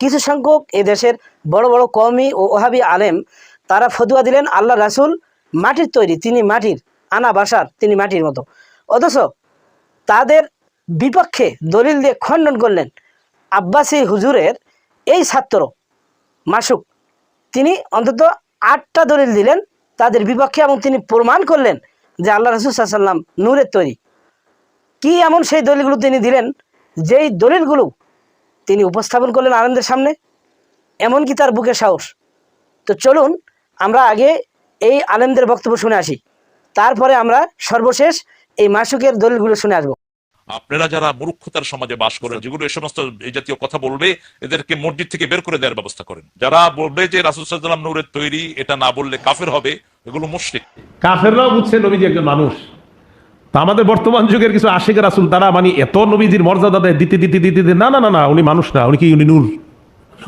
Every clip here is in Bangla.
কিছু সংখ্যক এ দেশের বড় বড় কওমি ও ওহাবি আলেম, তারা ফতুয়া দিলেন আল্লাহ রাসুল মাটির তৈরি, তিনি মাটির আনা বাসার, তিনি মাটির মতো। অথচ তাদের বিপক্ষে দলিল দিয়ে খণ্ডন করলেন আব্বাসী হুজুরের এই ছাত্র মাসুক। তিনি অন্তত আটটা দলিল দিলেন তাদের বিপক্ষে এবং তিনি প্রমাণ করলেন যে আল্লাহ রসুল সাল্লাম নূরের তৈরি। কি এমন সেই দলিলগুলো তিনি দিলেন? যেই দলিলগুলো তিনি উপস্থাপন করলেন আনন্দের সামনে এমনকি তার বুকে সাহস। তো চলুন আমরা আগে এই আলেমদের বক্তব্য শুনে আসি। তারপরে আমরা সর্বশেষ এই মাসুকের দলিলগুলো শুনে আসব। আপনারা যারা মূর্খতার সমাজে বাস করেন যেগুলো এই সমস্ত এই জাতীয় কথা বলবে এদেরকে মসজিদ থেকে বের করে দেওয়ার ব্যবস্থা করেন। যারা বলবে যে রাসুল সাল্লাম নূরের তৈরি এটা না বললে কাফের হবে এগুলো মুশরিক। কাফেররাও বুঝছে নবীজি একজন মানুষ। তা আমাদের বর্তমান যুগের কিছু আশেখ রাসুল তারা মানে এত নবীজির মর্যাদা দেয় দিতে দিতে দিতে দিতে। না না না না উনি মানুষ না উনি কি উনি নূর?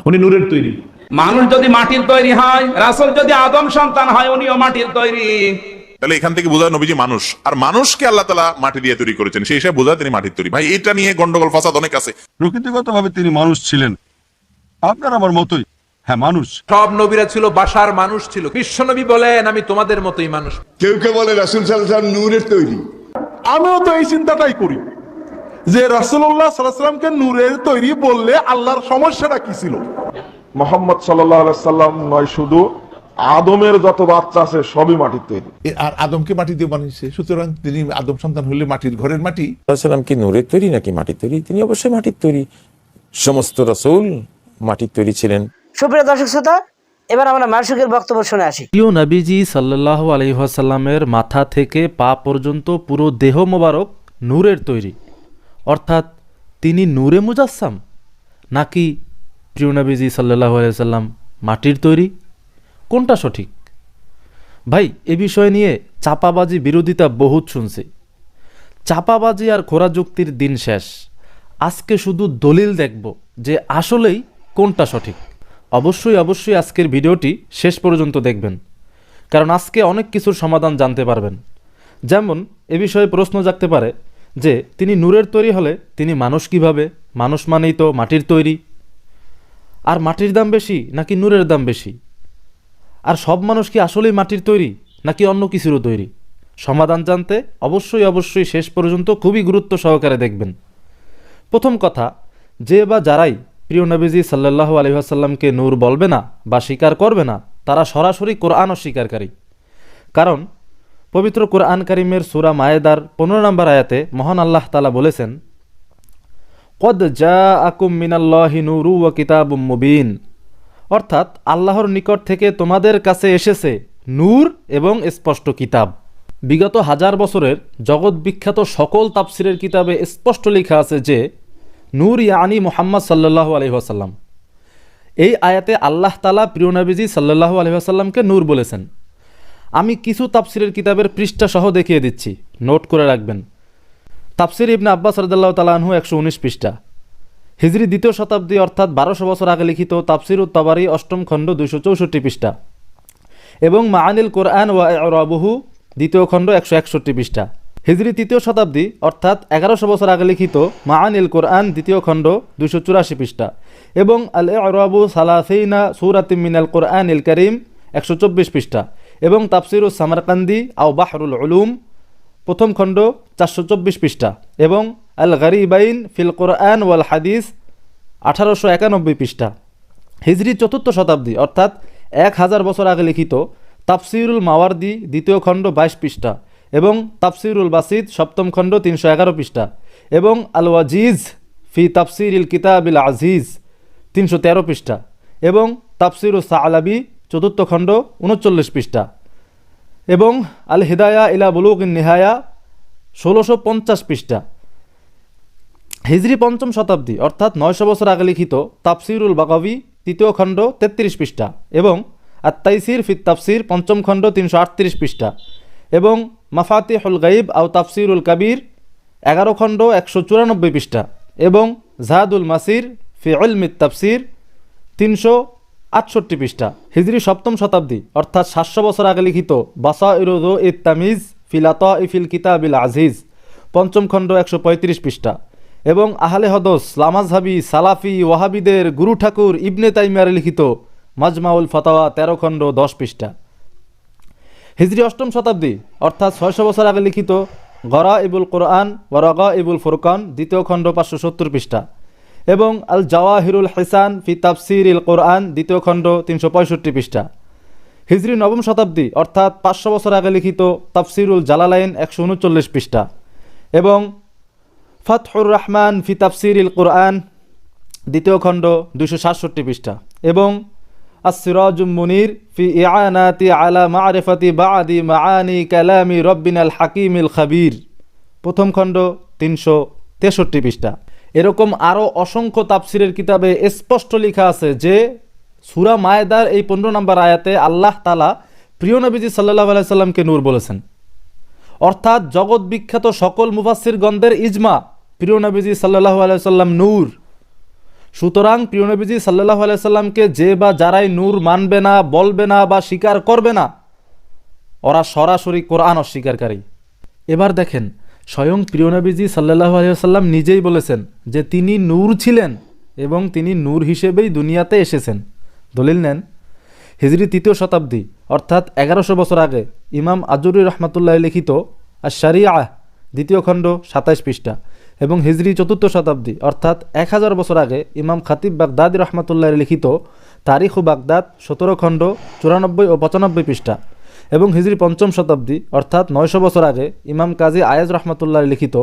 উনি নূরের তৈরি। মানুষ যদি মাটির তৈরি হয় রাসূল যদি আদম সন্তান হয় উনিও মাটির তৈরি। তাহলে এখান থেকে বোঝা নবীজি মানুষ। আর মানুষকে আল্লাহ তালা মাটি দিয়ে তৈরি করেছেন সেই হিসাবে বোঝা তিনি মাটির তৈরি। ভাই এটা নিয়ে গন্ডগোল ফাসাদ অনেক আছে। প্রকৃতিগতভাবে তিনি মানুষ ছিলেন। আপনার আমার মতোই। হ্যাঁ মানুষ। সব নবীরা ছিল বাসার মানুষ ছিল। বিশ্বনবী বলেন আমি তোমাদের মতোই মানুষ। কেউ কেউ বলে রাসুল সাল্লাম নূরের তৈরি। আমিও তো এই চিন্তাটাই করি। যে রাসুল্লাহ সাল্লামকে নূরের তৈরি বললে আল্লাহর সমস্যাটা কি ছিল? মোহাম্মদ সাল্লাম নয় শুধু আদমের যত বাচ্চা আছে সবই মাটির তৈরি। আর আদমকে মাটি দিয়ে বানিয়েছে। সুতরাং তিনি আদম সন্তান হলে মাটির ঘরের মাটি। সাল্লাম কি নূরের তৈরি নাকি মাটির তৈরি? তিনি অবশ্যই মাটির তৈরি। সমস্ত রসুল মাটির তৈরি ছিলেন। সুপ্রিয় দর্শক শ্রোতা এবার আমরা মাসুকের বক্তব্য শুনে আসি। প্রিয় নবীজি সাল্লাহ আলহিহাসাল্লামের মাথা থেকে পা পর্যন্ত পুরো দেহ মোবারক নূরের তৈরি। অর্থাৎ তিনি নূরে মুজাসসাম, নাকি প্রিয় নবীজি সাল্লাহ আলাইসাল্লাম মাটির তৈরি? কোনটা সঠিক? ভাই, এ বিষয় নিয়ে চাপাবাজি বিরোধিতা বহুত শুনছি। চাপাবাজি আর খোরা যুক্তির দিন শেষ। আজকে শুধু দলিল দেখব যে আসলেই কোনটা সঠিক। অবশ্যই অবশ্যই আজকের ভিডিওটি শেষ পর্যন্ত দেখবেন। কারণ আজকে অনেক কিছুর সমাধান জানতে পারবেন। যেমন, এ বিষয়ে প্রশ্ন জাগতে পারে যে, তিনি নূরের তৈরি হলে তিনি মানুষ কীভাবে? মানুষ মানেই তো মাটির তৈরি। আর মাটির দাম বেশি নাকি নূরের দাম বেশি? আর সব মানুষ কি আসলেই মাটির তৈরি, নাকি অন্য কিছুরও তৈরি? সমাধান জানতে অবশ্যই অবশ্যই শেষ পর্যন্ত খুবই গুরুত্ব সহকারে দেখবেন। প্রথম কথা, যে বা যারাই প্রিয় নবীজি সাল্লাহ আলহিহাসাল্লামকে নূর বলবে না বা স্বীকার করবে না, তারা সরাসরি কোরআন অস্বীকারী। কারণ পবিত্র কোরআন কারিমের সুরা মায়েদার পনেরো নম্বর আয়াতে মহান আল্লাহ তালা বলেছেন, কদ জা আকুম মিনাল্লাহি নুরু ও কিতাব মুবিন। অর্থাৎ আল্লাহর নিকট থেকে তোমাদের কাছে এসেছে নূর এবং স্পষ্ট কিতাব। বিগত হাজার বছরের জগৎ বিখ্যাত সকল তাপসিরের কিতাবে স্পষ্ট লেখা আছে যে নূর ইয়ানি মোহাম্মদ সাল্লাহ আলহিহাসাল্লাম এই আয়াতে আল্লাহ তালা প্রিয় নবীজি সাল্লাহ আলহিহাসাল্লামকে নূর বলেছেন। আমি কিছু তাফসিরের কিতাবের পৃষ্ঠা সহ দেখিয়ে দিচ্ছি। নোট করে রাখবেন। তাফসির ইবনে আব্বাস রদাল্লাহ তালাহু একশো উনিশ পৃষ্ঠা। হিজরি দ্বিতীয় শতাব্দী অর্থাৎ বারোশো বছর আগে লিখিত তাফসির উত্তাবারি অষ্টম খণ্ড দুইশো চৌষট্টি পৃষ্ঠা। এবং মাআনিল কোরআন ওয়া রবহু দ্বিতীয় খণ্ড একশো একষট্টি পৃষ্ঠা। হিজরি তৃতীয় শতাব্দী, অর্থাৎ এগারোশো বছর আগে লিখিত মাআনিল কোরআন দ্বিতীয় খণ্ড দুইশো চুরাশি পৃষ্ঠা এবং আল রবু সালাসিনা সুরাতিম মিনাল কোরআন ইল করিম একশো চব্বিশ পৃষ্ঠা এবং তাফসিরু সামারকান্দি আও বাহরুল উলুম প্রথম খণ্ড চারশো চব্বিশ পৃষ্ঠা এবং আল গরিবাইন ফিল কোরআন ওয়াল হাদিস আঠারোশো একানব্বই পৃষ্ঠা। হিজরি চতুর্থ শতাব্দী, অর্থাৎ এক হাজার বছর আগে লিখিত তাফসিরুল মাওয়ার্দি দ্বিতীয় খণ্ড বাইশ পৃষ্ঠা এবং তাফসিরুল বাসিদ সপ্তম খণ্ড তিনশো এগারো পৃষ্ঠা। এবং আল ওয়াজিজ ফি তাফসির ইল কিতাবিল আজিজ তিনশো তেরো পৃষ্ঠা। এবং তাফসিরুল সালাবি চতুর্থ খণ্ড উনচল্লিশ পৃষ্ঠা। এবং আল হিদায়া ইলা বুলুক নিহায়া ষোলোশো পঞ্চাশ পৃষ্ঠা। হিজরি পঞ্চম শতাব্দী, অর্থাৎ নয়শো বছর আগে লিখিত তাফসিরুল বাকাবি তৃতীয় খণ্ড তেত্রিশ পৃষ্ঠা। এবং আত্মাইসির ফিত তাফসির পঞ্চম খণ্ড তিনশো আটত্রিশ পৃষ্ঠা। এবং মাফাতিহুল গাইব আও তাফসিরুল কাবির এগারো খণ্ড একশো চুরানব্বই পৃষ্ঠা এবং জাহাদুল মাসির ফি উলমিত তাফসির তিনশো আটষট্টি পৃষ্ঠা। হিজরি সপ্তম শতাব্দী, অর্থাৎ সাতশো বছর আগে লিখিত বাসা ইরোদ ইত তামিজ ফিলাত ইফিল কিতাবিল আজিজ, পঞ্চম খণ্ড একশো পঁয়ত্রিশ পৃষ্ঠা। এবং আহলে হদস, লামাজহাবি, সালাফি, ওয়াহাবিদের গুরু ঠাকুর ইবনে তাইমিয়ার লিখিত মাজমাউল ফতাওয়া তেরো খণ্ড দশ পৃষ্ঠা। হিজরি অষ্টম শতাব্দী, অর্থাৎ ছয়শো বছর আগে লিখিত গরা ইবুল কোরআন ওয়ারগা ইবুল ফুরকান, দ্বিতীয় খণ্ড পাঁচশো সত্তর পৃষ্ঠা। এবং আল জাওয়াহিরুল হেসান ফি তাফসির ইল কোরআন, দ্বিতীয় খণ্ড তিনশো পঁয়ষট্টি পৃষ্ঠা। হিজরি নবম শতাব্দী, অর্থাৎ পাঁচশো বছর আগে লিখিত তাফসিরুল জালালাইন একশো উনচল্লিশ পৃষ্ঠা। এবং ফতহুর রহমান ফি তাফসির ইল কোরআন, দ্বিতীয় খণ্ড দুশো সাতষট্টি পৃষ্ঠা। এবং আসিরাজুম মুনির ফি ইয়ানাতি আলা মারেফাতি বাদি মাআনি কালামি রব্বিন আল হাকিম ইল খাবির প্রথম খণ্ড তিনশো তেষট্টি পৃষ্ঠা। এরকম আরও অসংখ্য তাফসিরের কিতাবে স্পষ্ট লেখা আছে যে, সুরা মায়েদার এই পনেরো নম্বর আয়াতে আল্লাহ তালা প্রিয় নবীজি সাল্লাহ আলাইসাল্লামকে নূর বলেছেন। অর্থাৎ জগৎ বিখ্যাত সকল মুফাসির গন্ধের ইজমা প্রিয় নবীজি সাল্লাহ আলাইসাল্লাম নূর। সুতরাং প্রিয় নবীজি সাল্লাহ আলাইসাল্লামকে যে বা যারাই নূর মানবে না, বলবে না বা স্বীকার করবে না, ওরা সরাসরি কোরআন অস্বীকারী। এবার দেখেন, স্বয়ং প্রিয় নবীজি সাল্লাহ আলাইসাল্লাম নিজেই বলেছেন যে তিনি নূর ছিলেন এবং তিনি নূর হিসেবেই দুনিয়াতে এসেছেন। দলিল নেন, হিজরি তৃতীয় শতাব্দী, অর্থাৎ এগারোশো বছর আগে ইমাম আজুরি রহমাতুল্লাহ লিখিত আর শারিয়া দ্বিতীয় খণ্ড, সাতাইশ পৃষ্ঠা। এবং হিজরি চতুর্থ শতাব্দী, অর্থাৎ এক হাজার বছর আগে ইমাম খাতিব বাগদাদি রহমাতুল্লাহ লিখিত তারিখ ও বাগদাদ সতেরো খণ্ড চুরানব্বই ও পঁচানব্বই পৃষ্ঠা এবং হিজরি পঞ্চম শতাব্দী, অর্থাৎ নয়শো বছর আগে ইমাম কাজী আয়াজ রহমাতুল্লাহ লিখিত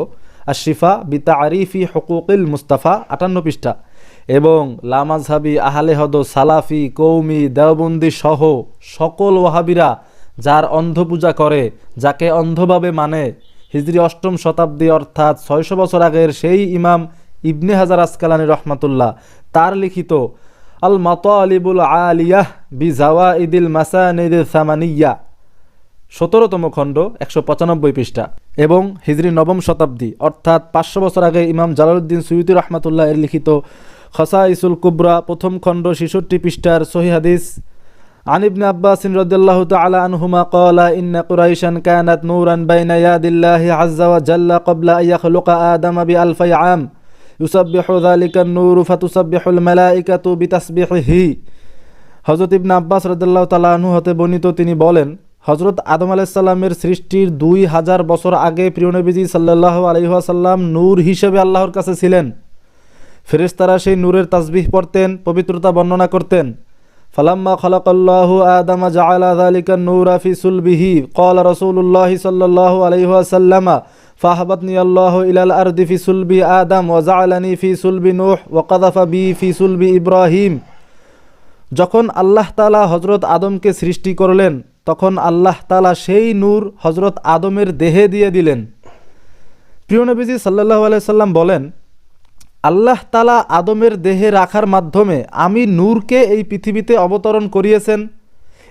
আর শিফা বিতা আরিফি হকুকিল মুস্তাফা আটান্ন পৃষ্ঠা এবং লামাজহাবি আহলে হদ, সালাফি, কৌমি, দেওবন্দি সহ সকল ওয়াহাবিরা যার অন্ধ পূজা করে, যাকে অন্ধভাবে মানে হিজরি অষ্টম শতাব্দী অর্থাৎ ছয়শো বছর আগের সেই ইমাম ইবনে হাজার আসকালানি রহমাতুল্লাহ, তার লিখিত আল মাতালিবুল আলিয়াহ বি জাওয়া ইদিল মাসানিদ সামানিয়া সতেরোতম খণ্ড একশো পঁচানব্বই পৃষ্ঠা এবং হিজরি নবম শতাব্দী অর্থাৎ পাঁচশো বছর আগে ইমাম জালালউদ্দিন সৈয়দি রহমাতুল্লাহ এর লিখিত খসা ইসুল কুবরা প্রথম খণ্ড ছেষট্টি পৃষ্ঠার সহি হাদিস عن ابن عباس رضي الله تعالى عنهما قال إن قريشا كانت نورا بين ياد الله عز وجل قبل أن يخلق آدم بألف عام يسبح ذلك النور فتسبح الملائكة بتسبيحه হজরত ইবনে আব্বাস রদাল্লাহ তালাহু হতে বর্ণিত তিনি বলেন হজরত আদম আলাইসাল্লামের সৃষ্টির দুই হাজার বছর আগে প্রিয়নবীজি সাল্লাহ আলহিহাসাল্লাম নূর হিসেবে আল্লাহর কাছে ছিলেন ফেরেশতারা সেই নূরের তাসবিহ পড়তেন পবিত্রতা বর্ণনা করতেন ফালাম্মা খলাকাল্লাহু আদামা জাআলা যালিকা নূরা ফি সুলবিহি ক্বালা রাসূলুল্লাহি সাল্লাল্লাহু আলাইহি ওয়াসাল্লামা ফাহাবাতনি আল্লাহু ইলাল আরদি ফি সুলবি আদম ওয়া জাআলানি ফি সুলবি নূহ ওয়া কাযাফা বি ফি সুলবি ইব্রাহিম যখন আল্লাহ তালা হজরত আদমকে সৃষ্টি করলেন, তখন আল্লাহ তালা সেই নূর হজরত আদমের দেহে দিয়ে দিলেন। প্রিয় নবীজি সাল্লাহ আলাইসাল্লাম বলেন আল্লাহ তালা আদমের দেহে রাখার মাধ্যমে আমি নূরকে এই পৃথিবীতে অবতরণ করিয়েছেন।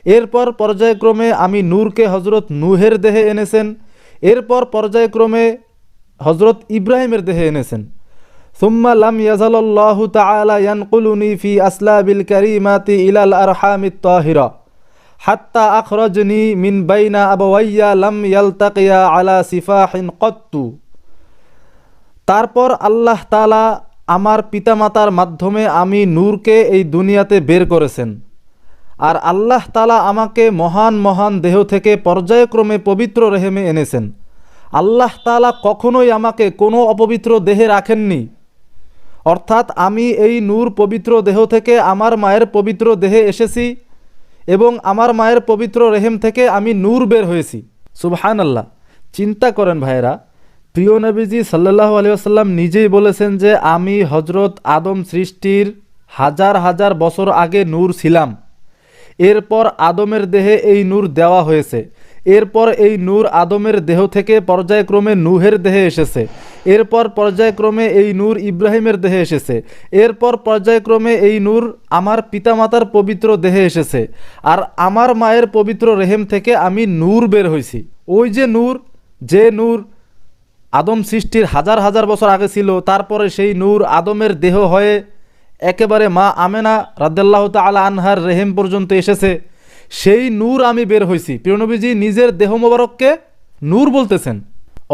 এরপর পর্যায়ক্রমে আমি নূরকে হজরত নুহের দেহে এনেছেন। এরপর পর্যায়ক্রমে হজরত ইব্রাহিমের দেহে এনেছেন। সুম্মা লাম ইয়াজাল্লাহু তাআলা ইয়ানকুলুনি ফি আসলাবিল কারিমাতি ইলাল আর আরহামিত তাহির। হাত্তা আখরজনি মিন বাইনা আবাইয়া লাম ইয়ালতাকিয়া আলা সিফাহিন কত্তু। তারপর আল্লাহ তালা আমার পিতামাতার মাধ্যমে আমি নূরকে এই দুনিয়াতে বের করেছেন। আর আল্লাহ তালা আমাকে মহান মহান দেহ থেকে পর্যায়ক্রমে পবিত্র রেহেমে এনেছেন। আল্লাহ তালা কখনোই আমাকে কোনো অপবিত্র দেহে রাখেননি। অর্থাৎ আমি এই নূর পবিত্র দেহ থেকে আমার মায়ের পবিত্র দেহে এসেছি এবং আমার মায়ের পবিত্র রেহেম থেকে আমি নূর বের হয়েছি। সুবহান আল্লাহ চিন্তা করেন ভাইয়েরা প্রিয় নবীজি সাল্লাহ আলিয়াল্লাম নিজেই বলেছেন যে আমি হজরত আদম সৃষ্টির হাজার হাজার বছর আগে নূর ছিলাম। এরপর আদমের দেহে এই নূর দেওয়া হয়েছে। এরপর এই নূর আদমের দেহ থেকে পর্যায়ক্রমে নুহের দেহে এসেছে। এরপর পর্যায়ক্রমে এই নূর ইব্রাহিমের দেহে এসেছে। এরপর পর্যায়ক্রমে এই নূর আমার পিতামাতার পবিত্র দেহে এসেছে। আর আমার মায়ের পবিত্র রেহেম থেকে আমি নূর বের হয়েছি। ওই যে নূর যে নূর আদম সৃষ্টির হাজার হাজার বছর আগে ছিল, তারপরে সেই নূর আদমের দেহ হয়ে একেবারে মা আমেনা রাদ্দাল্লাহ তালা আনহার রেহেম পর্যন্ত এসেছে। সেই নূর আমি বের হয়েছি প্রিয়নবীজি নিজের দেহ মোবারককে নূর বলতেছেন।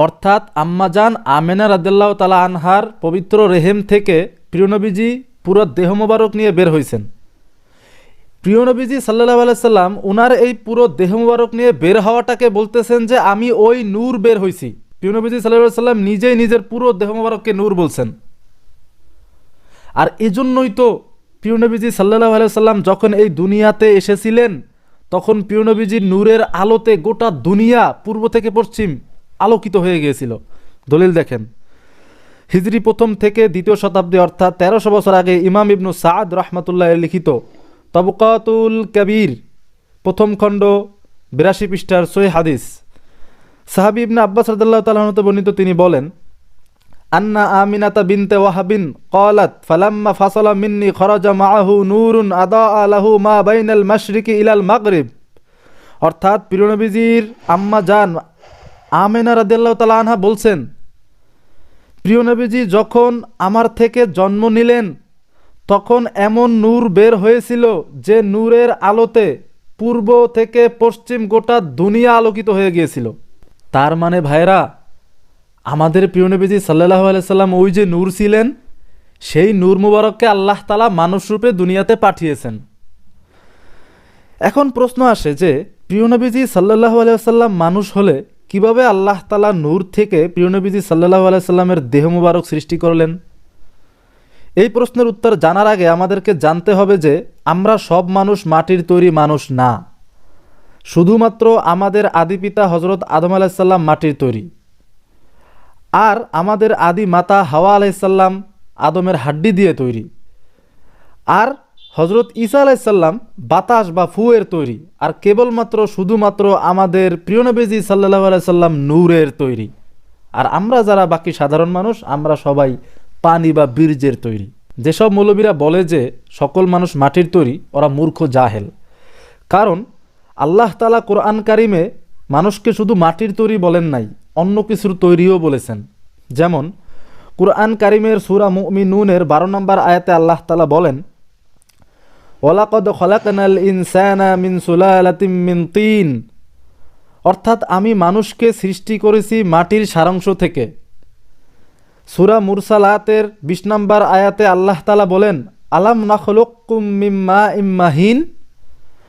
অর্থাৎ আম্মাজান আমেনা রাদিল্লাহ তালা আনহার পবিত্র রেহেম থেকে প্রিয়নবীজি পুরো দেহ মোবারক নিয়ে বের হয়েছেন প্রিয়নবীজি সাল্লাহ আলাইসাল্লাম উনার এই পুরো দেহ মোবারক নিয়ে বের হওয়াটাকে বলতেছেন যে, আমি ওই নূর বের হয়েছি প্রিয়নবীজি সাল্লাহ সাল্লাম নিজেই নিজের পুরো দেহ মোবারককে নূর বলছেন। আর এজন্যই তো প্রিয়নবীজি সাল্লাহ আলাইসাল্লাম যখন এই দুনিয়াতে এসেছিলেন, তখন প্রিয়নবীজির নূরের আলোতে গোটা দুনিয়া পূর্ব থেকে পশ্চিম আলোকিত হয়ে গিয়েছিল। দলিল দেখেন, হিজরি প্রথম থেকে দ্বিতীয় শতাব্দী অর্থাৎ তেরোশো বছর আগে ইমাম ইবনু সাদ রহমতুল্লাহ লিখিত, তবকাতুল কবির প্রথম খণ্ড বিরাশি পৃষ্ঠার সই হাদিস। সাহাবি ইবনে আব্বাস রদাল্লাহ তালাহনত বর্ণিত তিনি বলেন, আন্না আমিনাতা বিনতে ওয়াহাবিন কলাত ফালাম্মা ফাসলা মিন্নি খরজা মাহু নুরুন আদা আলাহু মা বাইনাল মাশরিকি ইলাল মাগরিব। অর্থাৎ প্রিয়নবীজির আম্মা জান আমেনা রাদিল্লাহ তালা আনহা বলছেন প্রিয়নবীজি যখন আমার থেকে জন্ম নিলেন, তখন এমন নূর বের হয়েছিল যে নূরের আলোতে পূর্ব থেকে পশ্চিম গোটা দুনিয়া আলোকিত হয়ে গিয়েছিল। তার মানে ভাইরা আমাদের প্রিয় নবীজি সাল্লাহ আলাইসাল্লাম ওই যে নূর ছিলেন, সেই নূর মুবারককে আল্লাহ তালা মানুষ রূপে দুনিয়াতে পাঠিয়েছেন। এখন প্রশ্ন আসে যে, প্রিয় নবীজি সাল্লাহ আলাইসাল্লাম মানুষ হলে কীভাবে আল্লাহ তালা নূর থেকে প্রিয় নবীজি সাল্লাহ আলাইসাল্লামের দেহ মুবারক সৃষ্টি করলেন? এই প্রশ্নের উত্তর জানার আগে আমাদেরকে জানতে হবে যে, আমরা সব মানুষ মাটির তৈরি মানুষ না। শুধুমাত্র আমাদের আদি পিতা হজরত আদম আলাইসাল্লাম মাটির তৈরি। আর আমাদের আদি মাতা হাওয়া আলাইসাল্লাম আদমের হাড্ডি দিয়ে তৈরি। আর হজরত ঈসা আলাইসাল্লাম বাতাস বা ফুয়ের তৈরি। আর কেবলমাত্র শুধুমাত্র আমাদের প্রিয়নবেজি সাল্লাহ আলাইসাল্লাম নূরের তৈরি। আর আমরা যারা বাকি সাধারণ মানুষ, আমরা সবাই পানি বা বীর্যের তৈরি। যেসব মৌলবীরা বলে যে সকল মানুষ মাটির তৈরি, ওরা মূর্খ জাহেল। কারণ আল্লাহ তালা কোরআন কারিমে মানুষকে শুধু মাটির তৈরি বলেন নাই, অন্য কিছুর তৈরিও বলেছেন। যেমন, কুরআন কারিমের সুরা মুমিনুনের বারো নম্বর আয়াতে আল্লাহ তালা বলেন ওলাকদ খলাকানাল ইনসানা মিন মিন তিন। অর্থাৎ আমি মানুষকে সৃষ্টি করেছি মাটির সারাংশ থেকে। সুরা মুরসালাতের বিশ নম্বর আয়াতে আল্লাহ তালা বলেন, আলাম নাখলুকুম মিম্মা ইম্মাহিন?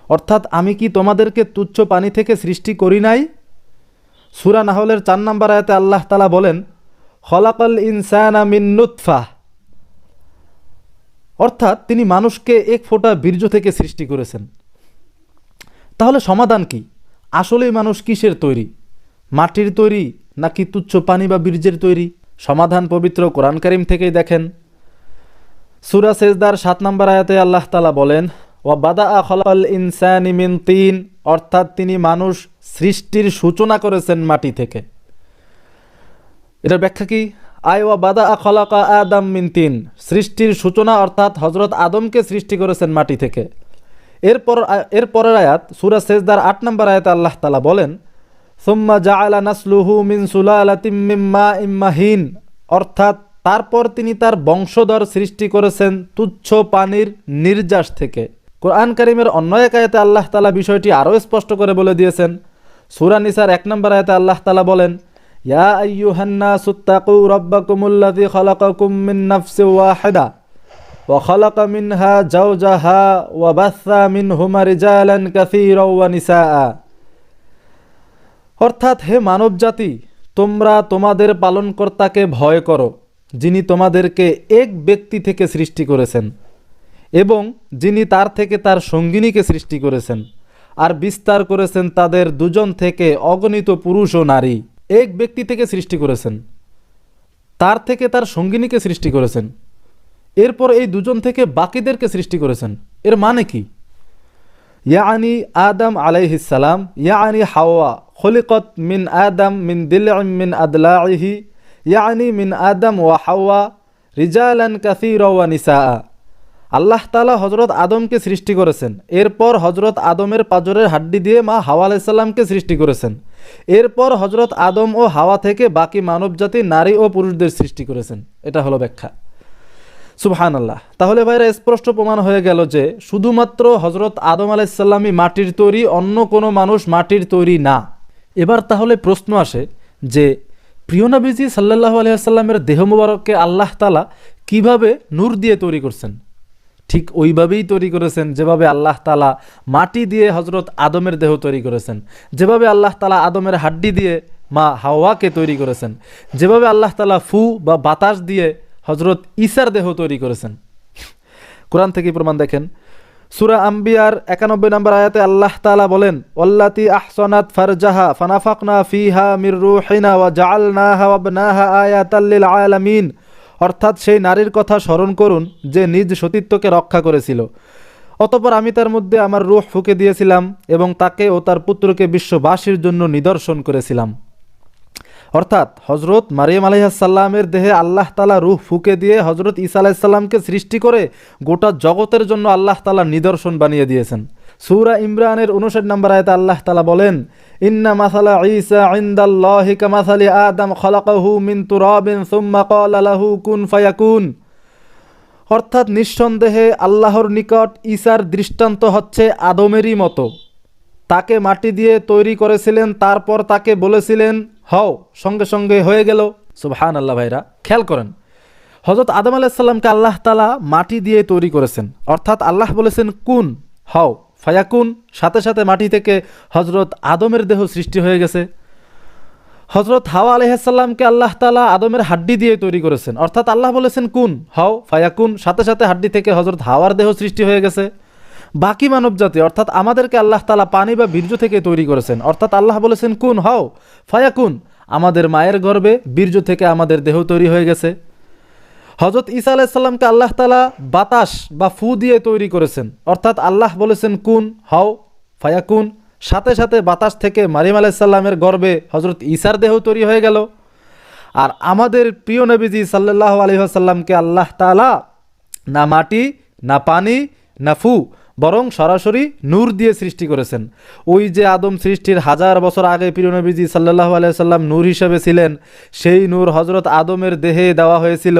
অর্থাৎ আমি কি তোমাদেরকে তুচ্ছ পানি থেকে সৃষ্টি করি নাই? সুরা নাহলের চার নম্বর আয়াতে আল্লাহ তালা বলেন, খলাকাল ইনসানা মিন নুৎফা অর্থাৎ তিনি মানুষকে এক ফোঁটা বীর্য থেকে সৃষ্টি করেছেন। তাহলে সমাধান কি? আসলেই মানুষ কিসের তৈরি? মাটির তৈরি নাকি তুচ্ছ পানি বা বীর্যের তৈরি? সমাধান পবিত্র কোরআন করিম থেকেই দেখেন। সুরা সেজদার সাত নম্বর আয়াতে আল্লাহ তালা বলেন তিন, অর্থাৎ তিনি মানুষ সৃষ্টির সূচনা করেছেন মাটি থেকে। এটার ব্যাখ্যা কি? আয় ওয়া বাদা খলাকা আদম মিন তিন, সৃষ্টির সূচনা অর্থাৎ হজরত আদমকে সৃষ্টি করেছেন মাটি থেকে। এরপর, এর পরের আয়াত, সুরা সেজদার আট নম্বর আয়াতে আল্লাহ তালা বলেন, সুম্মা জাআলা নাসলুহু মিন সুলালাতিম মিম্মা ইম্মাহীন অর্থাৎ তারপর তিনি তার বংশধর সৃষ্টি করেছেন তুচ্ছ পানির নির্যাস থেকে। কোরআন করিমের অন্য এক আয়াতে আল্লাহ তালা বিষয়টি আরও স্পষ্ট করে বলে দিয়েছেন। সুরা নিসার এক নম্বর আয়াতে আল্লাহ তালা বলেন, ইয়া আইয়ুহান্না সুত্তাকু রব্বাকুমুল্লাযী খালাকাকুম মিন নাফসিন ওয়াহিদা জাওজাহা ওয়া বাসসা মিনহুমা রিজালান কাসীরা ওয়া নিসাআ। অর্থাৎ হে মানবজাতি, তোমরা তোমাদের পালনকর্তাকে ভয় করো, যিনি তোমাদেরকে এক ব্যক্তি থেকে সৃষ্টি করেছেন। এবং যিনি তার থেকে তার সঙ্গিনীকে সৃষ্টি করেছেন আর বিস্তার করেছেন তাদের দুজন থেকে অগণিত পুরুষ ও নারী। এক ব্যক্তি থেকে সৃষ্টি করেছেন। তার থেকে তার সঙ্গিনীকে সৃষ্টি করেছেন। এরপর এই দুজন থেকে বাকিদেরকে সৃষ্টি করেছেন। এর মানে কি? ইয়ানি আদম আলাইহিসালাম ইয়ানি হাওয়া খলিকত মিন আদম মিন দিল মিন আদলাহি ইয়ানি মিন আদম ওয়া হাওয়া রিজালান কাসির ওয়া নিসা আল্লাহ তালা হজরত আদমকে সৃষ্টি করেছেন। এরপর হজরত আদমের পাজরের হাড্ডি দিয়ে মা হাওয়া আলাইসাল্লামকে সৃষ্টি করেছেন। এরপর হজরত আদম ও হাওয়া থেকে বাকি মানবজাতি, নারী ও পুরুষদের সৃষ্টি করেছেন। এটা হলো ব্যাখ্যা। সুবহান আল্লাহ তাহলে ভাইরা স্পষ্ট প্রমাণ হয়ে গেল যে শুধুমাত্র হজরত আদম আলাইসাল্লামই মাটির তৈরি, অন্য কোনো মানুষ মাটির তৈরি না। এবার তাহলে প্রশ্ন আসে যে প্রিয় নবীজি সাল্লাহ আলিয়াল্লামের দেহ মুবারককে আল্লাহ তালা কীভাবে নূর দিয়ে তৈরি করছেন? ঠিক ওইভাবেই তৈরি করেছেন যেভাবে আল্লাহ তালা মাটি দিয়ে হজরত আদমের দেহ তৈরি করেছেন। যেভাবে আল্লাহ তালা আদমের হাড্ডি দিয়ে মা হাওয়াকে তৈরি করেছেন। যেভাবে আল্লাহ তালা ফু বা বাতাস দিয়ে হজরত ঈসার দেহ তৈরি করেছেন। কোরআন থেকে প্রমাণ দেখেন, সুরা আম্বিয়ার একানব্বই নম্বর আয়াতে আল্লাহ তালা বলেন, ওয়াল্লাতি আহসানাত ফারজাহা ফানাফাকনা ফিহা মির রুহিনা ওয়া জাআলনাহা ওয়া আবনাহা আয়াতাল লিল আলামিন। অর্থাৎ সেই নারীর কথা স্মরণ করুন যে নিজ সতীত্বকে রক্ষা করেছিল। অতপর আমি তার মধ্যে আমার রুহ ফুঁকে দিয়েছিলাম এবং তাকে ও তার পুত্রকে বিশ্ববাসীর জন্য নিদর্শন করেছিলাম। অর্থাৎ হজরত মারিয়াম আলহাসাল্লামের দেহে আল্লাহ তালা রুহ ফুকে দিয়ে হজরত ঈসা আলাইসাল্লামকে সৃষ্টি করে গোটা জগতের জন্য আল্লাহ তালা নিদর্শন বানিয়ে দিয়েছেন। সূরা ইমরানের উনষাট নম্বর আয়তে আল্লাহ তালা বলেন, ইন্না মাসালা ঈসা ইনদাল্লাহি কামাসালি আদম খলাকাহু মিন তুরাবিন সুম্মা ক্বালা লাহু কুন ফায়াকুন। অর্থাৎ নিঃসন্দেহে আল্লাহর নিকট ঈসার দৃষ্টান্ত হচ্ছে আদমেরই মতো। তাকে মাটি দিয়ে তৈরি করেছিলেন, তারপর তাকে বলেছিলেন, হও, সঙ্গে সঙ্গে হয়ে গেল। সুবহান আল্লাহ ভাইরা, খেয়াল করেন। হজরত আদম আলাহিসাল্লামকে আল্লাহ তালা মাটি দিয়ে তৈরি করেছেন। অর্থাৎ আল্লাহ বলেছেন, কুন, হও। ফায়াকুন সাথে সাথে মাটি থেকে হজরত আদমের দেহ সৃষ্টি হয়ে গেছে। হজরত হাওয়া আলহাসাল্লামকে আল্লাহ তালা আদমের হাড্ডি দিয়ে তৈরি করেছেন। অর্থাৎ আল্লাহ বলেছেন, কুন, হাও, ফায়াকুন, সাথে সাথে হাড্ডি থেকে হজরত হাওয়ার দেহ সৃষ্টি হয়ে গেছে। বাকি মানব জাতি অর্থাৎ আমাদেরকে আল্লাহ তালা পানি বা বীর্য থেকে তৈরি করেছেন। অর্থাৎ আল্লাহ বলেছেন, কুন, হাও, ফায়াকুন, আমাদের মায়ের গর্ভে বীর্য থেকে আমাদের দেহ তৈরি হয়ে গেছে। হজরত ঈসা আলাইসাল্লামকে আল্লাহ তালা বাতাস বা ফু দিয়ে তৈরি করেছেন। অর্থাৎ আল্লাহ বলেছেন, কুন, হাও, ফায়াকুন। সাথে সাথে বাতাস থেকে মারিম আলাইসাল্লামের গর্বে হজরত ঈসার দেহ তৈরি হয়ে গেল। আর আমাদের প্রিয় নবীজি সাল্লাহ আলহিহাসাল্লামকে আল্লাহ তালা না মাটি, না পানি, না ফু বরং সরাসরি নূর দিয়ে সৃষ্টি করেছেন। ওই যে আদম সৃষ্টির হাজার বছর আগে প্রিয় নবীজি সাল্লাহ আলাইসাল্লাম নূর হিসেবে ছিলেন, সেই নূর হজরত আদমের দেহে দেওয়া হয়েছিল।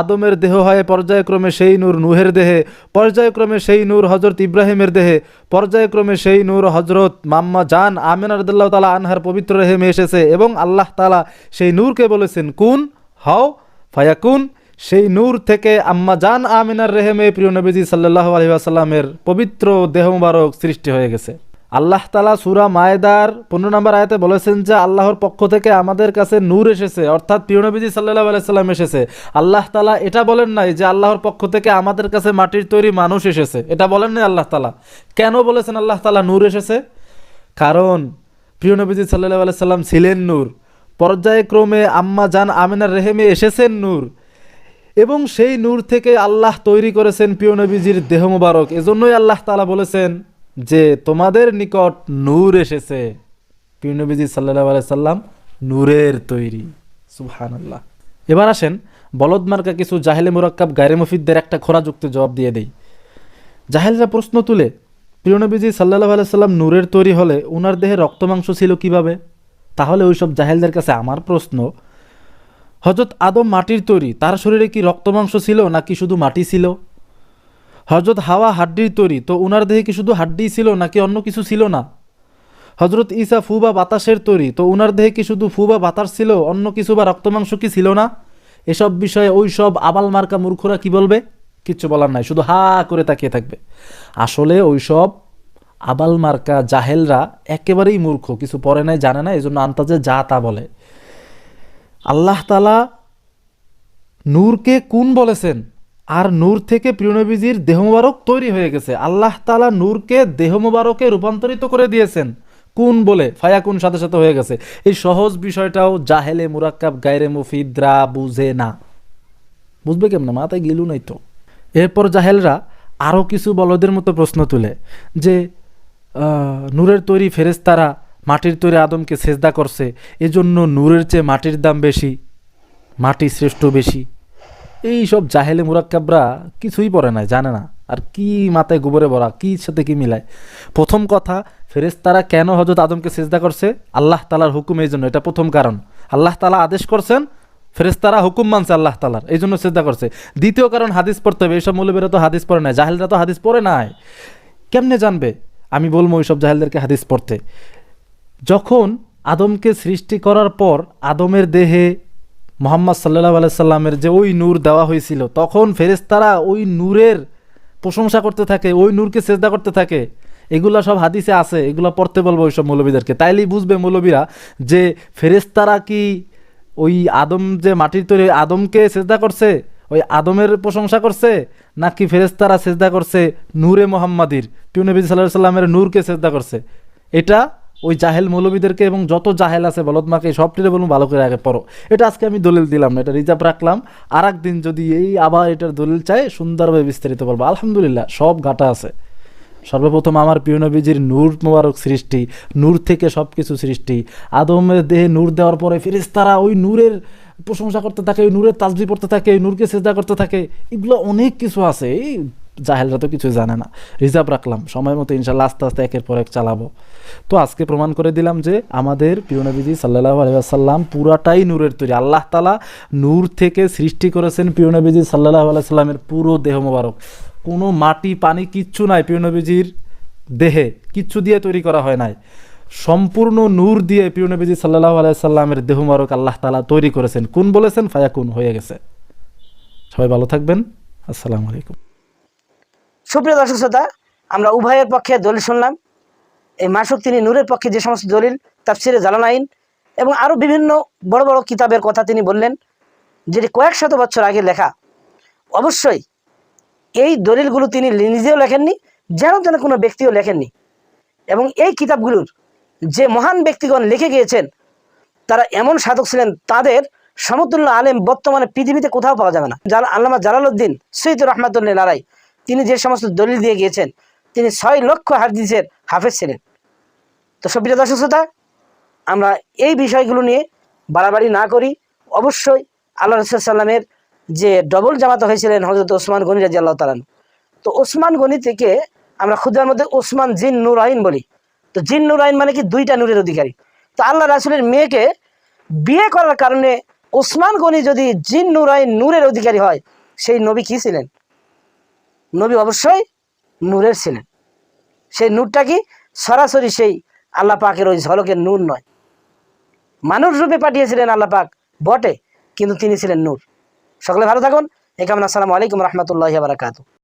আদমের দেহ হয়ে পর্যায়ক্রমে সেই নূর নুহের দেহে, পর্যায়ক্রমে সেই নূর হজরত ইব্রাহিমের দেহে, পর্যায়ক্রমে সেই নূর হজরত মাম্মা জান আমিন রদুল্লাহ তালা আনহার পবিত্র রেহেমে এসেছে এবং আল্লাহ তালা সেই নূরকে বলেছেন, কুন, হাও, ফায়াকুন সেই নূর থেকে আম্মা জান আমিনার রেহেমে প্রিয় নবীজি সাল্লাহ আলহিহাসাল্লামের পবিত্র দেহ সৃষ্টি হয়ে গেছে। আল্লাহ তালা সুরা মায়েদার পনেরো নম্বর আয়াতে বলেছেন যে, আল্লাহর পক্ষ থেকে আমাদের কাছে নূর এসেছে, অর্থাৎ প্রিয় নবীজি সাল্লাহ আলাইসাল্লাম এসেছে। আল্লাহ তালা এটা বলেন নাই যে, আল্লাহর পক্ষ থেকে আমাদের কাছে মাটির তৈরি মানুষ এসেছে। এটা বলেন নাই আল্লাহ তালা কেন বলেছেন আল্লাহ তালা নূর এসেছে? কারণ প্রিয় নবীজি সাল্লাহ আলাইসাল্লাম ছিলেন নূর। পর্যায়ক্রমে আম্মা জান আমিনার রেহেমে এসেছেন নূর। এবং সেই নূর থেকে আল্লাহ তৈরি করেছেন প্রিয় নবীজির দেহ মুবারক। এজন্যই আল্লাহ তালা বলেছেন যে, তোমাদের নিকট নূর এসেছে। প্রিয় নবীজি সাল্লাহ সাল্লাম নূরের তৈরি। সুবহান আল্লাহ এবার আসেন বলদ মার্কা কিছু জাহেলে মুরাক্কাব গায়রে মফিদদের একটা খোরাযুক্ত জবাব দিয়ে দেই। জাহেলরা প্রশ্ন তুলে, প্রিয় নবীজি সাল্লাহ আলাইসাল্লাম নূরের তৈরি হলে ওনার দেহে রক্তমাংস ছিল কীভাবে? তাহলে ওইসব জাহেলদের কাছে আমার প্রশ্ন হজরত আদম মাটির তৈরি, তার শরীরে কি রক্তমাংস ছিল নাকি শুধু মাটি ছিল? হজরত হাওয়া হাড্ডির তৈরি, তো উনার দেহে কি শুধু হাড্ডি ছিল নাকি অন্য কিছু ছিল না? হজরত ইসা ফু বা বাতাসের তৈরি, তো উনার দেহে কি শুধু ফু বা বাতাস ছিল, অন্য কিছু বা রক্তমাংস কি ছিল না? এসব বিষয়ে ওই সব আবাল মার্কা মূর্খরা কি বলবে? কিচ্ছু বলার নাই, শুধু হা করে তাকিয়ে থাকবে। আসলে ওই সব আবাল মার্কা জাহেলরা একেবারেই মূর্খ, কিছু পড়ে নাই, জানে না এই জন্য আন্তাজে যা তা বলে। আল্লাহ তালা নূরকে কোন বলেছেন? আর নূর থেকে প্রিয়নবীজির দেহ মোবারক তৈরি হয়ে গেছে। আল্লাহ তালা নূরকে দেহ মোবারকে রূপান্তরিত করে দিয়েছেন। কোন বলে? ফায়াকুন সাথে সাথে হয়ে গেছে। এই সহজ বিষয়টাও জাহেলে মুরাক্কাব, গায়রে মুফিদরা বুঝে না। বুঝবে কেমন? মাথায় গিলু নাই তো। এরপর জাহেলরা আরও কিছু বলদের মতো প্রশ্ন তুলে যে নূরের তৈরি ফেরেস্তারা মাটির তৈরি আদমকে সেজদা করছে, এজন্য নূরের চেয়ে মাটির দাম বেশি, মাটি শ্রেষ্ঠ বেশি। এই সব জাহেলে মুরাক্কাবরা কিছুই পড়ে না, জানে না। আর কি মাথায় গোবরে ভরা, কি সাথে কি মিলায়? প্রথম কথা ফেরেস্তারা কেন হজরত আদমকে সেজদা করছে? আল্লাহ তালার হুকুম এই জন্য, এটা প্রথম কারণ। আল্লাহ তালা আদেশ করছেন ফেরেস্তারা হুকুম মানছে আল্লাহ তালার এই জন্য সেজদা করছে। দ্বিতীয় কারণ, হাদিস পড়তে হবে, এইসব মৌলবীরা তো হাদিস পড়ে নাই, জাহেলরা তো হাদিস পড়ে নাই। কেমনে জানবে? আমি বলব ওইসব জাহেলদেরকে হাদিস পড়তে। যখন আদমকে সৃষ্টি করার পর আদমের দেহে মোহাম্মদ সাল্লাহ আলাইসাল্লামের যে ওই নূর দেওয়া হয়েছিল, তখন ফেরেশতারা ওই নূরের প্রশংসা করতে থাকে, ওই নূরকে চেষ্টা করতে থাকে। এগুলা সব হাদিসে আছে, এগুলো পড়তে বলব ওইসব মৌলবীদেরকে। তাইলেই বুঝবে মৌলবীরা যে ফেরেশতারা কি ওই আদম যে মাটির তৈরি, আদমকে চেষ্টা করছে, ওই আদমের প্রশংসা করছে, নাকি ফেরেশতারা চেষ্টা করছে নূরে মোহাম্মাদির পিউনবী সাল্লাহ সাল্লামের নূরকে চেষ্টা করছে? এটা ওই জাহেল মৌলবীদেরকে এবং যত জাহেল আছে বলদমাকে সবটিরে বলুন ভালো করে আগে পড়ো। এটা আজকে আমি দলিল দিলাম না, এটা রিজার্ভ রাখলাম। আর একদিন যদি এই আবার এটার দলিল চাই, সুন্দরভাবে বিস্তারিত বলব। আলহামদুলিল্লাহ, সব ঘাটা আছে। সর্বপ্রথম আমার প্রিয় নবীজির নূর মোবারক সৃষ্টি, নূর থেকে সব কিছু সৃষ্টি। আদমের দেহে নূর দেওয়ার পরে ফেরেশতারা ওই নূরের প্রশংসা করতে থাকে, ওই নূরের তাজবি পড়তে থাকে, ওই নূরকে চেষ্টা করতে থাকে। এগুলো অনেক কিছু আছে। এই জাহেলরা তো কিছু জানে না। রিজার্ভ রাখলাম। সময় মতো ইনশাল্লাহ আস্তে আস্তে একের পর এক চালাবো। তো আজকে প্রমাণ করে দিলাম যে আমাদের প্রিয় নবীজি সাল্লাহ আলাইসাল্লাম পুরাটাই নূরের তৈরি। আল্লাহ তালা নূর থেকে সৃষ্টি করেছেন প্রিয় নবীজি সাল্লাহ আলাইসাল্লামের পুরো দেহ মোবারক। কোনো মাটি, পানি কিচ্ছু নাই প্রিয় দেহে। কিচ্ছু দিয়ে তৈরি করা হয় নাই। সম্পূর্ণ নূর দিয়ে প্রিয় সাল্লাহ আলাইসাল্লামের দেহ মোবারক আল্লাহ তালা তৈরি করেছেন। কোন বলেছেন? ফায়াকুন, হয়ে গেছে। সবাই ভালো থাকবেন। আসসালামু আলাইকুম। সুপ্রিয় দর্শক শ্রোতা, আমরা উভয়ের পক্ষে দলিল শুনলাম। এই মাসুক তিনি নূরের পক্ষে যে সমস্ত দলিল, তাফসিরে জালান আইন এবং আরও বিভিন্ন বড় বড় কিতাবের কথা তিনি বললেন, যেটি কয়েক শত বছর আগে লেখা। অবশ্যই, এই দলিলগুলো তিনি নিজেও লেখেননি, যেন তেন কোনো ব্যক্তিও লেখেননি। এবং এই কিতাবগুলোর যে মহান ব্যক্তিগণ লিখে গিয়েছেন, তারা এমন সাধক ছিলেন, তাদের সমতুল্য আলেম বর্তমানে পৃথিবীতে কোথাও পাওয়া যাবে না। যারা আল্লামা জালালউদ্দিন সৈয়দ রহমাতুল্লাহ লারাই তিনি যে সমস্ত দলিল দিয়ে গিয়েছেন, তিনি ছয় লক্ষ হাদিসের হাফেজ ছিলেন। তো সভ্য দর্শক শ্রোতা, আমরা এই বিষয়গুলো নিয়ে বাড়াবাড়ি না করি। অবশ্যই আল্লাহ রসুলামের যে ডবল জামাত হয়েছিলেন হজরত ওসমান গনি রাজি আল্লাহ তালান তো ওসমান গনি থেকে আমরা খুদার মধ্যে ওসমান জিন নুর আইন বলি। তো জিন নুর আইন মানে কি? দুইটা নূরের অধিকারী। তো আল্লাহ রাসুলের মেয়েকে বিয়ে করার কারণে ওসমান গনি যদি জিন নুর আইন নূরের অধিকারী হয়, সেই নবী কি ছিলেন? নবী অবশ্যই নূরের ছিলেন। সেই নূরটা কি? সরাসরি সেই আল্লাহ পাকের ওই ঝলকের নূর নয়। মানুষ রূপে পাঠিয়েছিলেন আল্লাহ পাক বটে, কিন্তু তিনি ছিলেন নূর। সকলে ভালো থাকুন। একামন আসসালামু আলাইকুম রহমতুল্লাহ বারাকাতু